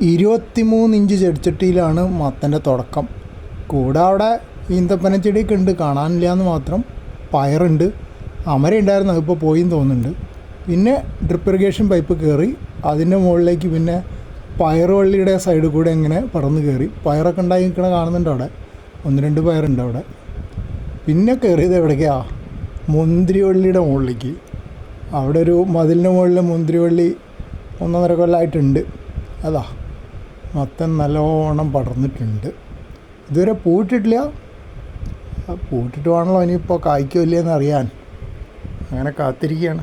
ഇരുപത്തിമൂന്ന് ഇഞ്ച് ചെടിച്ചട്ടിയിലാണ് മത്തന്റെ തുടക്കം. കൂടെ അവിടെ ഈന്തപ്പന ചെടിയൊക്കെ ഉണ്ട് കാണാനില്ല എന്ന് മാത്രം പയറുണ്ട്. അമര ഉണ്ടായിരുന്നു അതിപ്പോൾ പോയിന്ന് തോന്നുന്നുണ്ട്. പിന്നെ ഡ്രിപ്പ് ഇറിഗേഷൻ പൈപ്പ് കയറി അതിന്റെ മുകളിലേക്ക് പിന്നെ പയറുവള്ളിയുടെ സൈഡ് കൂടെ ഇങ്ങനെ പടർന്ന് കയറി പയറൊക്കെ ഉണ്ടായി നിൽക്കണ കാണുന്നുണ്ട് അവിടെ. ഒന്ന് രണ്ട് പയറുണ്ട് അവിടെ. പിന്നെ കയറിയത് എവിടേക്കാ? മുന്തിരിവള്ളിയുടെ മുകളിലേക്ക്. അവിടെ ഒരു മതിലിന്റെ മുകളിൽ മുന്തിരിവള്ളി ഒന്നൊന്നര കൊല്ലമായിട്ടുണ്ട് അതാ. മത്തൻ നല്ലോണം പടർന്നിട്ടുണ്ട്. ഇതുവരെ പൂട്ടിട്ടില്ല പൂട്ടിട്ട് വേണമല്ലോ ഇനിയിപ്പോൾ കായ്ക്കോ ഇല്ലയെന്ന് അറിയാൻ അങ്ങനെ കാത്തിരിക്കുകയാണ്